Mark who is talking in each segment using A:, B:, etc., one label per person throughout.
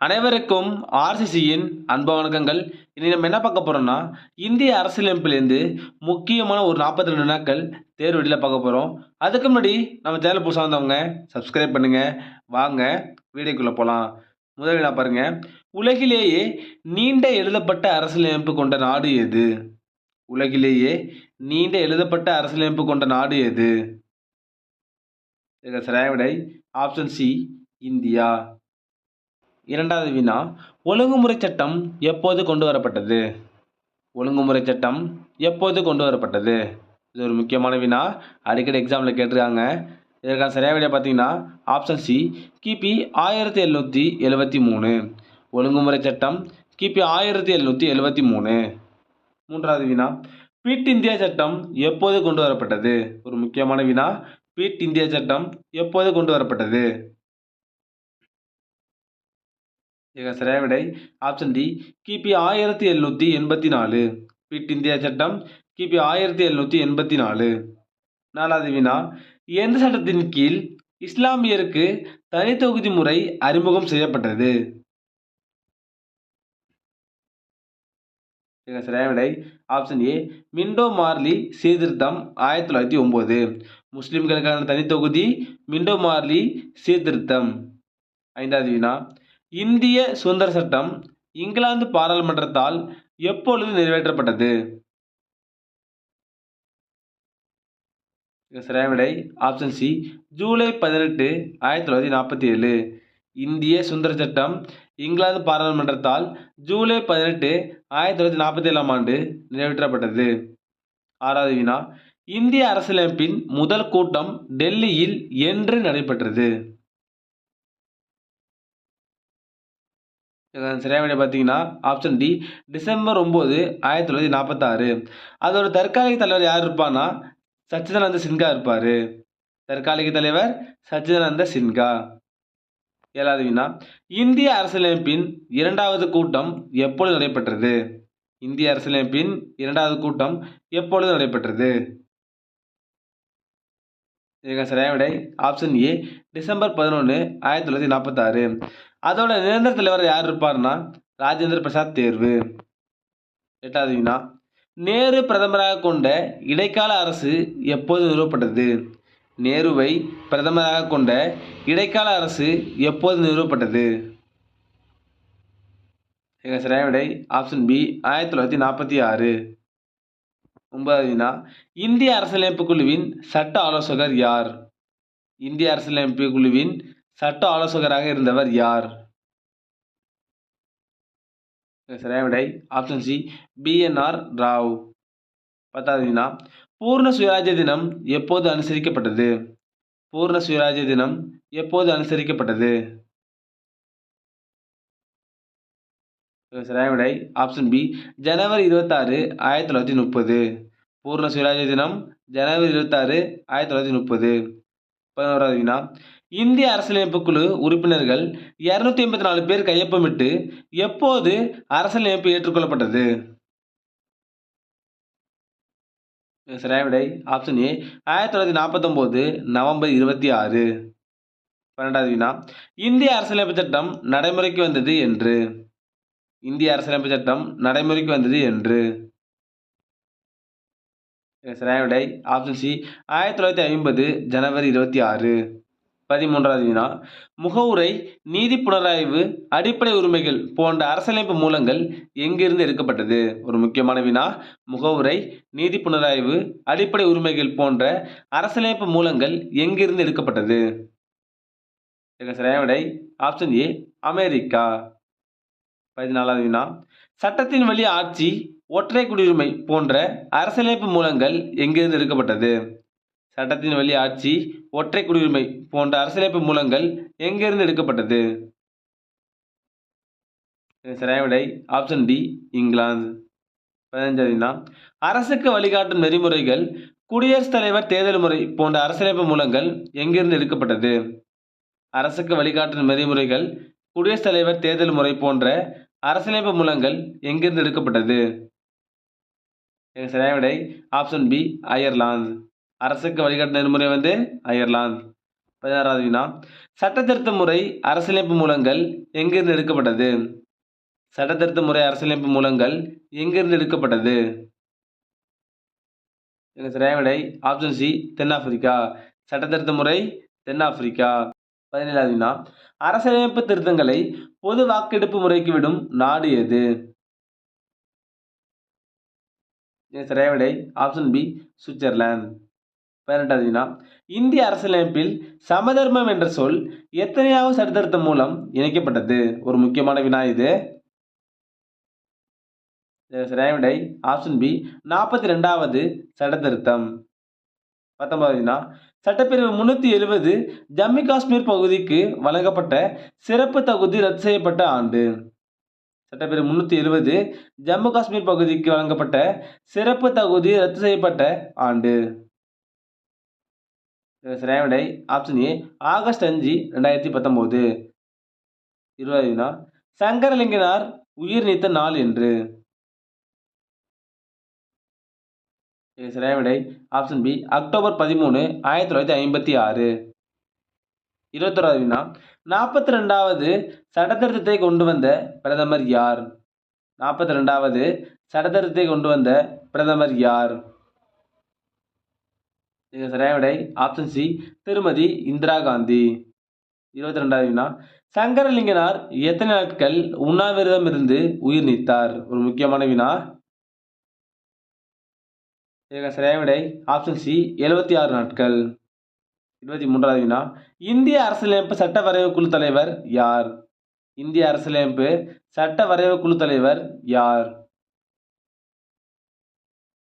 A: அனைவருக்கும் ஆர்சிசியின் அன்பு வணக்கங்கள். இனி நம்ம என்ன பார்க்க போகிறோம்னா இந்திய அரசியலமைப்பிலேருந்து முக்கியமான ஒரு நாற்பத்தி ரெண்டு நாட்கள் தேர்வு வெளியில் பார்க்க போகிறோம் அதுக்கு முன்னாடி நம்ம சேனல் புதுசாக வந்தவங்க சப்ஸ்கிரைப் பண்ணுங்கள் வாங்க வீடியோக்குள்ளே போகலாம் முதலில் நான் பாருங்க. உலகிலேயே நீண்ட எழுதப்பட்ட அரசியலமைப்பு கொண்ட நாடு எது? உலகிலேயே நீண்ட எழுதப்பட்ட அரசியலமைப்பு கொண்ட நாடு எது? சரியான விடை ஆப்ஷன் சி இந்தியா. இரண்டாவது வினா ஒழுங்குமுறை சட்டம் எப்போது கொண்டு வரப்பட்டது ஒழுங்குமுறை சட்டம் எப்போது கொண்டு வரப்பட்டது இது ஒரு முக்கியமான வினா. அடிக்கடி எக்ஸாமில் கேட்டிருக்காங்க. இதற்கான சரியாக விட பார்த்தீங்கன்னா ஆப்ஷன் சி கிபி ஆயிரத்தி எழுநூற்றி எழுபத்தி மூணு. ஒழுங்குமுறை சட்டம் கிபி ஆயிரத்தி எழுநூற்றி எழுபத்தி மூணு. மூன்றாவது வினா பிட் இந்தியா சட்டம் எப்போது கொண்டு வரப்பட்டது ஒரு முக்கியமான வினா. பிட் இந்தியா சட்டம் எப்போது கொண்டு வரப்பட்டது இதற்கு சரியான விடை ஆப்ஷன் டி கிபி ஆயிரத்தி எழுநூற்றி எண்பத்தி நாலு. பிட் இந்தியா சட்டம் கிபி ஆயிரத்தி எழுநூற்றி எண்பத்தி நாலு. நாலாவது வினா எந்த சட்டத்தின் கீழ் இஸ்லாமியருக்கு தனித்தொகுதி முறை அறிமுகம் செய்யப்பட்டது. சரியான விடை ஆப்ஷன் ஏ மிண்டோ மார்லி சீர்திருத்தம் ஆயிரத்தி தொள்ளாயிரத்தி ஒம்பது முஸ்லிம்களுக்கான தனித்தொகுதி மிண்டோ மார்லி சீர்திருத்தம். ஐந்தாவது வினா இந்திய சுதந்திர சட்டம் இங்கிலாந்து பாராளுமன்றத்தால் எப்பொழுது நிறைவேற்றப்பட்டது? இதற்கு ஆப்ஷன் சி ஜூலை பதினெட்டு ஆயிரத்தி தொள்ளாயிரத்தி நாற்பத்தி ஏழு இந்திய சுதந்திர சட்டம் இங்கிலாந்து பாராளுமன்றத்தால் ஜூலை பதினெட்டு ஆயிரத்தி தொள்ளாயிரத்தி நாற்பத்தி ஏழாம் ஆண்டு நிறைவேற்றப்பட்டது. ஆறாவது வினா இந்திய அரசியலமைப்பின் முதல் கூட்டம் டெல்லியில் என்று நடைபெற்றது. சரியான விடை பார்த்தீங்கன்னா ஆப்ஷன் டி டிசம்பர் ஒம்பது ஆயிரத்தி தொள்ளாயிரத்தி நாற்பத்தாறு. அதோட தற்காலிக தலைவர் யார் இருப்பான்னா சச்சிதானந்த சின்ஹா இருப்பார். தற்காலிக தலைவர் சச்சிதானந்த சின்ஹா. ஏழாவது வினா இந்திய அரசியலமைப்பின் இரண்டாவது கூட்டம் எப்பொழுது நடைபெற்றது? இந்திய அரசியலமைப்பின் இரண்டாவது கூட்டம் எப்பொழுது நடைபெற்றது? இதற்கு சரியான விடை. ஆப்ஷன் ஏ டிசம்பர் பதினொன்று ஆயிரத்தி தொள்ளாயிரத்தி நாற்பத்தாறு. அதோட நிரந்தர தலைவர் யார் இருப்பார்னா ராஜேந்திர பிரசாத் தேர்வு. எட்டாவது வினா நேரு பிரதமராக கொண்ட இடைக்கால அரசு எப்போது நிறுவப்பட்டது? நேருவை பிரதமராக கொண்ட இடைக்கால அரசு எப்போது நிறுவப்பட்டது? எங்கள் சரியான விடை? ஆப்ஷன் பி ஆயிரத்தி தொள்ளாயிரத்தி நாற்பத்தி ஆறு. ஒன்பதாவது வினா இந்திய அரசியலமைப்பு குழுவின் சட்ட ஆலோசகர் யார்? இந்திய அரசியலமைப்பு குழுவின் சட்ட ஆலோசகராக இருந்தவர் யார்? சரியான விடை. Option C BNR Rau. பத்தாவது வினா. பூர்ண சுயராஜ்ய தினம் எப்போது அனுசரிக்கப்பட்டது? பூர்ண சுயராஜ்ய தினம் எப்போது அனுசரிக்கப்பட்டது? சரியான விடை. ஆப்ஷன் பி ஜனவரி இருபத்தாறு ஆயிரத்தி தொள்ளாயிரத்தி முப்பது. பூர்ண சுயராஜ்ய தினம் ஜனவரி இருபத்தாறு ஆயிரத்தி தொள்ளாயிரத்தி முப்பது. பதினோராவது வினா. இந்திய அரசியலமைப்பு குழு உறுப்பினர்கள் இரநூத்தி எண்பத்தி நாலு பேர் கையொப்பமிட்டு எப்போது அரசியலமைப்பு ஏற்றுக்கொள்ளப்பட்டது? சரியான விடை. ஆப்ஷன் ஏ ஆயிரத்தி தொள்ளாயிரத்தி நாற்பத்தொம்போது நவம்பர் இருபத்தி ஆறு. பன்னெண்டாவது வினா இந்திய அரசியலமைப்பு சட்டம் நடைமுறைக்கு வந்தது என்று. இந்திய அரசியலமைப்பு சட்டம் நடைமுறைக்கு வந்தது என்று. சரியான விடை. ஆப்ஷன் சி ஆயிரத்தி தொள்ளாயிரத்தி ஐம்பது ஜனவரி இருபத்தி ஆறு. பதிமூன்றாவது வினா முகவுரை நீதி புனராய்வு அடிப்படை உரிமைகள் போன்ற அரசியலமைப்பு மூலங்கள் எங்கிருந்து எடுக்கப்பட்டது? ஒரு முக்கியமான வினா முகவுரை நீதி புனராய்வு அடிப்படை உரிமைகள் போன்ற அரசியலமைப்பு மூலங்கள் எங்கிருந்து எடுக்கப்பட்டது? சரியான விடை ஆப்ஷன் ஏ அமெரிக்கா. பதினாலாவது வினா சட்டத்தின் வழி ஆட்சி ஒற்றை குடியுரிமை போன்ற அரசியலமைப்பு மூலங்கள் எங்கிருந்து எடுக்கப்பட்டது? சட்டத்தின் வழி ஆட்சி ஒற்றை குடியுரிமை போன்ற அரசியலமைப்பு மூலங்கள் எங்கிருந்து எடுக்கப்பட்டது? சரியான விடை ஆப்ஷன் டி இங்கிலாந்து. பதினஞ்சாவது அரசுக்கு வழிகாட்டும் நெறிமுறைகள் குடியரசுத் தலைவர் தேர்தல் முறை போன்ற அரசியலமைப்பு மூலங்கள் எங்கிருந்து எடுக்கப்பட்டது? அரசுக்கு வழிகாட்டும் நெறிமுறைகள் குடியரசுத் தலைவர் தேர்தல் முறை போன்ற அரசியலமைப்பு மூலங்கள் எங்கிருந்து எடுக்கப்பட்டது? சரியான விடை ஆப்ஷன் பி அயர்லாந்து. அரசுக்கு வழிகாட்டு நெறிமுறை வந்து அயர்லாந்து. பதினாறாவது வினா. சட்ட திருத்த முறை அரசியலமைப்பு மூலங்கள் எங்கிருந்து எடுக்கப்பட்டது? சட்டத்திருத்த முறை அரசியலமைப்பு மூலங்கள் எங்கிருந்து எடுக்கப்பட்டது? எங்கள் சரியான ஆப்ஷன் சி தென்னாப்பிரிக்கா. சட்டத்திருத்த முறை தென்னாப்பிரிக்கா. பதினேழாவது வினா. அரசியலமைப்பு திருத்தங்களை பொது வாக்கெடுப்பு முறைக்கு விடும் நாடு எது? எங்கள் சரியான விடை ஆப்ஷன் பி சுவிட்சர்லாந்து. பதினெட்டாவது வினா இந்திய அரசியலமைப்பில் சமதர்மம் என்ற சொல் எத்தனையாவது சட்டத்திருத்தம் மூலம் இணைக்கப்பட்டது? ஒரு முக்கியமான வினா இது. இதுக்கு ஆப்ஷன் பி நாற்பத்தி ரெண்டாவது சட்டத்திருத்தம் பத்தொன்பதாவது வினா சட்டப்பிரிவு முன்னூற்றி எழுபது ஜம்மு காஷ்மீர் பகுதிக்கு வழங்கப்பட்ட சிறப்பு தகுதி ரத்து செய்யப்பட்ட ஆண்டு. சட்டப்பிரிவு முன்னூற்றி எழுபது ஜம்மு காஷ்மீர் பகுதிக்கு வழங்கப்பட்ட சிறப்பு தகுதி ரத்து செய்யப்பட்ட ஆண்டு. சரியான விடை ஆப்ஷன் ஏ ஆகஸ்ட் அஞ்சு ரெண்டாயிரத்தி பத்தொம்போது. இருபது வினா சங்கரலிங்கனார் உயிர் நீத்த நாள் என்று. இதுக்கு சரியான விடை ஆப்ஷன் பி அக்டோபர் பதிமூணு ஆயிரத்தி தொள்ளாயிரத்தி ஐம்பத்தி ஆறு. இருபத்தொராவது வினா நாற்பத்தி ரெண்டாவது சட்டத்திருத்தத்தை கொண்டு வந்த பிரதமர் யார்? நாற்பத்தி ரெண்டாவது சட்டத்திருத்தத்தை கொண்டு வந்த பிரதமர் யார்? சரியான விடை. ஆப்ஷன் சி திருமதி இந்திரா காந்தி. இருபத்தி ரெண்டாவது வினா. சங்கரலிங்கனார் எத்தனை நாட்கள் உண்ணாவிரதம் இருந்து உயிர் நீத்தார்? ஒரு முக்கியமான வினா. இதுக்கு சரியான விடை. ஆப்ஷன் சி எழுபத்தி ஆறு நாட்கள். இருபத்தி மூன்றாவது வினா. இந்திய அரசியலமைப்பு சட்ட வரைவு குழு தலைவர் யார்? இந்திய அரசியலமைப்பு சட்ட வரைவு குழு தலைவர் யார்?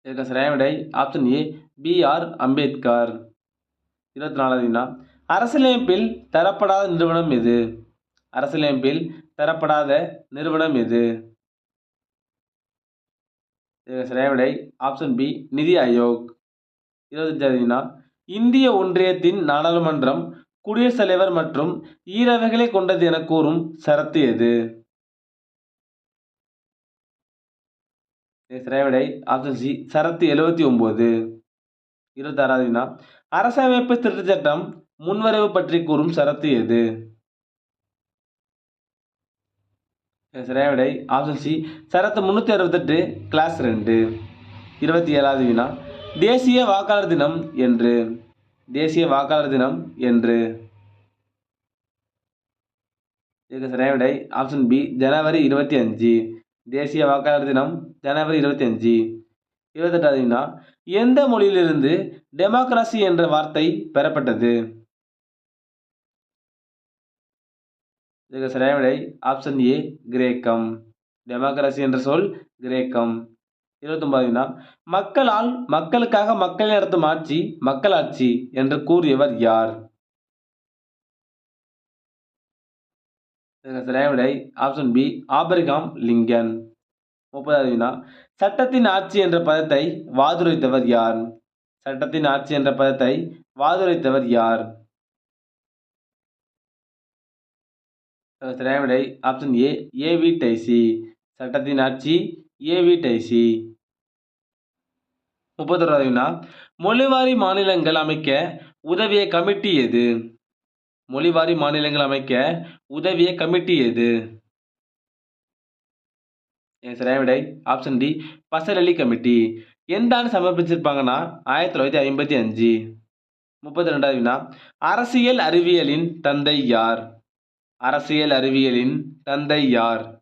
A: இதுக்கு சரியான விடை option A B R Ambedkar. இருபத்தி நாலாவதுனா அரசியலமைப்பில் தரப்படாத நிறுவனம் எது? அரசியலமைப்பில் தரப்படாத நிறுவனம் எது? இதுக்கு சரியான விடை ஆப்ஷன் பி நிதி ஆயோக். இருபத்தஞ்சாவதுனா இந்திய ஒன்றியத்தின் நாடாளுமன்றம் குடியரசுத் தலைவர் மற்றும் ஈரவைகளை கொண்டது என கூறும் சரத்து எது? சிறைவிடை ஆப்ஷன் சி சரத்து எழுபத்தி ஒம்பது இருபத்தாறாவது வினா. அரசமைப்பு திருத்தச் சட்டம் முன்வரைவு பற்றி கூறும் சரத்து எது? சிறைவிடை ஆப்ஷன் சி சரத்து முந்நூற்றி அறுபத்தெட்டு கிளாஸ் ரெண்டு. இருபத்தி ஏழாவது வினா. தேசிய வாக்காளர் தினம் என்று. தேசிய வாக்காளர் தினம் என்று. இதுக்கு சிறைவிடை ஆப்ஷன் பி ஜனவரி இருபத்தி அஞ்சு. தேசிய வாக்காளர் தினம் ஜனவரி இருபத்தி அஞ்சு இருபத்தெட்டாவது எந்த மொழியிலிருந்து டெமோக்ராசி என்ற வார்த்தை பெறப்பட்டது? இதுக்கு சரியான விடை ஆப்ஷன் ஏ கிரேக்கம். டெமோக்ராசி என்ற சொல் கிரேக்கம். இருபத்தொன்பதுனா மக்களால் மக்களுக்காக மக்கள் நடத்தும் ஆட்சி மக்களாட்சி என்று கூறியவர் யார்? சரியான விடை ஆப்ஷன் பி ஆபிரகாம் லிங்கன். முப்பதாவது வினா சட்டத்தின் ஆட்சி என்ற பதத்தை வாதுரைத்தவர் யார்? சட்டத்தின் ஆட்சி என்ற பதத்தை வாதுரைத்தவர் யார்? சரியான விடை ஆப்ஷன் ஏ ஏவி டைசி சட்டத்தின் ஆட்சி ஏவி டைசி முப்பத்தொராவது வினா மொழிவாரி மாநிலங்கள் அமைக்க உதவிய கமிட்டி எது? மொழிவாரி மாநிலங்கள் அமைக்க உதவிய கமிட்டி எது? சரியான விடை option D Fazal Ali committee. எந்த ஆண்டு சமர்ப்பிச்சிருப்பாங்கன்னா? ஆயிரத்தி தொள்ளாயிரத்தி ஐம்பத்தி அஞ்சு. முப்பத்தி ரெண்டாவது வினா. அரசியல் அறிவியலின் தந்தை யார்? அரசியல் அறிவியலின் தந்தை யார்?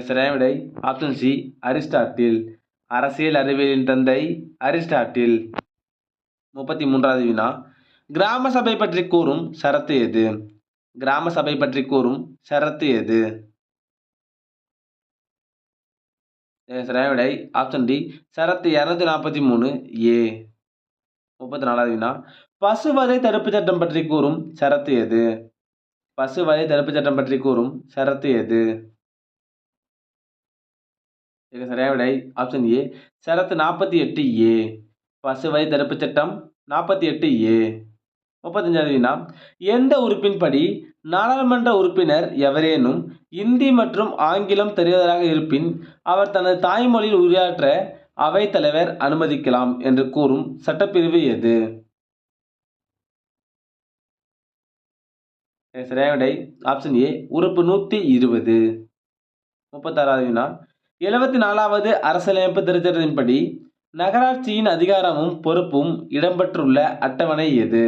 A: சரியான விடை ஆப்ஷன் சி அரிஸ்டாட்டில். அரசியல் அறிவியலின் தந்தை அரிஸ்டாட்டில். முப்பத்தி மூன்றாவது வினா. கிராம சபை பற்றி கூறும் சரத்து எது? கிராம சபை பற்றி கூறும் சரத்து எது? இதுக்கு விடை ஆப்ஷன் டி சரத்து இரநூத்தி நாற்பத்தி மூணு ஏ முப்பத்தி நாலாவது வினா பசுவதை தடுப்புச் சட்டம் பற்றி கூறும் சரத்து எது? பசுவதை தடுப்புச் சட்டம் பற்றி கூறும் சரத்து எது? இதுக்கு சரியான விடை ஆப்ஷன் ஏ சரத்து நாற்பத்தி எட்டு ஏ பசுவதை தடுப்புச் சட்டம் நாற்பத்தி எட்டு ஏ முப்பத்தஞ்சாவது வினா எந்த உறுப்பின்படி நாடாளுமன்ற உறுப்பினர் எவரேனும் இந்தி மற்றும் ஆங்கிலம் தெரிவதராக இருப்பின் அவர் தனது தாய்மொழியில் உரையாற்ற அவைத்தலைவர் அனுமதிக்கலாம் என்று கூறும் சட்டப்பிரிவு எது? சரியாவிடை ஆப்ஷன் ஏ உறுப்பு நூற்றி இருபது. முப்பத்தாறாவது வினா எழுபத்தி நாலாவது அரசியலமைப்பு திருச்சட்டத்தின்படி நகராட்சியின் அதிகாரமும் பொறுப்பும் இடம்பெற்றுள்ள அட்டவணை எது?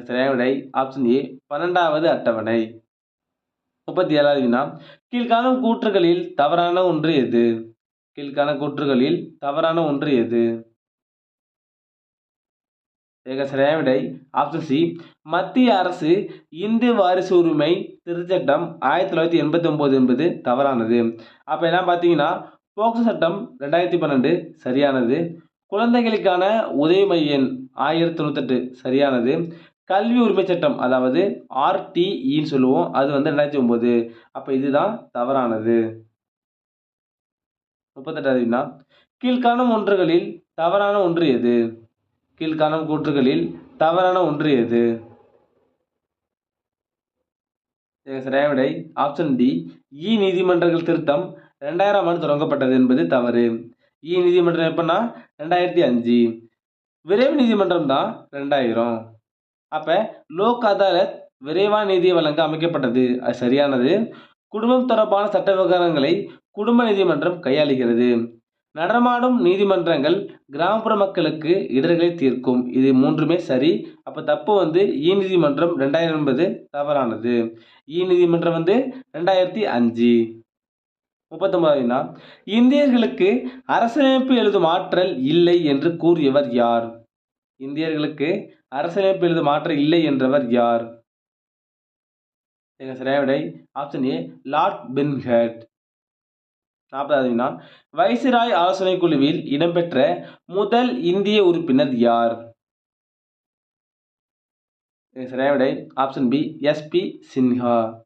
A: சரியான விடை ஆப்ஷன் ஏ பன்னெண்டாவது அட்டவணை. முப்பத்தி ஏழாவது வினா கீழ்காணும் கூற்றுகளில் தவறான ஒன்று எது? கீழ்காண கூற்றுகளில் தவறான ஒன்று எது? ஏக சரியான விடை ஆப்ஷன் சி மத்திய அரசு இந்து வாரிசு உரிமை திருச்சட்டம் ஆயிரத்தி தொள்ளாயிரத்தி எண்பத்தி ஒம்பது என்பது தவறானது. அப்போ என்ன பார்த்தீங்கன்னா போக்சோ சட்டம் ரெண்டாயிரத்தி பன்னெண்டு சரியானது. குழந்தைகளுக்கான உதவி மையம் ஆயிரத்தி தொண்ணூத்தெட்டு சரியானது. கல்வி உரிமை சட்டம் அதாவது ஆர்டிஇன்னு சொல்லுவோம். அது வந்து ரெண்டாயிரத்தி ஒம்பது. அப்போ இதுதான் தவறானது. முப்பத்தெட்டாவது வினா கீழ்காணும் ஒன்றுகளில் தவறான ஒன்று எது? கீழ்காணும் கூற்றுகளில் தவறான ஒன்று எது? சரியான விடை. ஆப்ஷன் டி இ நீதிமன்றங்கள் திருத்தம் ரெண்டாயிரம் ஆண்டு தொடங்கப்பட்டது என்பது தவறு. இ நீதிமன்றம் எப்பன்னா ரெண்டாயிரத்தி அஞ்சு. விரைவு நீதிமன்றம் தான் ரெண்டாயிரம். அப்போ லோக் அதாலத் விரைவான நீதியை வழங்க அமைக்கப்பட்டது. அது சரியானது. குடும்பம் தொடர்பான சட்ட விவகாரங்களை குடும்ப நீதிமன்றம் கையாளுகிறது. நடமாடும் நீதிமன்றங்கள் கிராமப்புற மக்களுக்கு இடர்களை தீர்க்கும். இது மூன்றுமே சரி. அப்போ தப்பு வந்து இ நீதிமன்றம் ரெண்டாயிரம் என்பது தவறானது. இ நீதிமன்றம் வந்து ரெண்டாயிரத்தி அஞ்சு. முப்பத்தொன்பதாவதுனா இந்தியர்களுக்கு அரசமைப்பு எழுதும் ஆற்றல் இல்லை என்று கூறியவர் யார்? இந்தியர்களுக்கு அரசியலமைப்பு எழுதும் ஆற்றல் இல்லை என்றவர் யார்? சரியான விடை. ஆப்ஷன் ஏ லார்ட் பின்ஹெட். நாற்பதாவது வினா வைசிராய் ஆலோசனை குழுவில் இடம்பெற்ற முதல் இந்திய உறுப்பினர் யார்? சரியான விடை. Option B S P Sinha.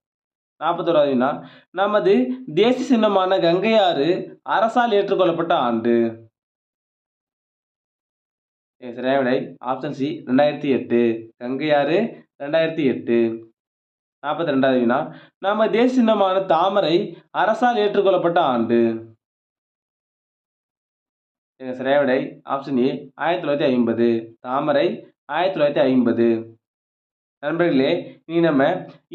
A: நாற்பத்தோராவது வினா நமது தேசிய சின்னமான கங்கையாறு அரசால் ஏற்றுக்கொள்ளப்பட்ட ஆண்டு. சரியான விடை ஆப்ஷன் சி ரெண்டாயிரத்தி எட்டு. கங்கையாறு ரெண்டாயிரத்தி எட்டு. நாற்பத்தி ரெண்டாவது வினா. நம்ம தேசிய சின்னமான தாமரை அரசால் ஏற்றுக்கொள்ளப்பட்ட ஆண்டு. சரியான விடை ஆப்ஷன் ஏ ஆயிரத்தி தொள்ளாயிரத்தி ஐம்பது. தாமரை ஆயிரத்தி தொள்ளாயிரத்தி ஐம்பது. நண்பர்களே இனி நம்ம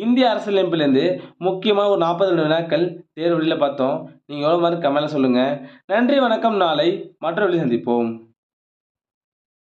A: இந்திய அரசியலமைப்பிலேருந்து முக்கியமாக ஒரு நாற்பது ரெண்டு வினாக்கள் தேர்வு வழியில் பார்த்தோம். நீங்கள் எவ்வளோ மாதிரி கமெண்ட்டில் சொல்லுங்கள் நன்றி வணக்கம். நாளை மற்ற வழி சந்திப்போம்.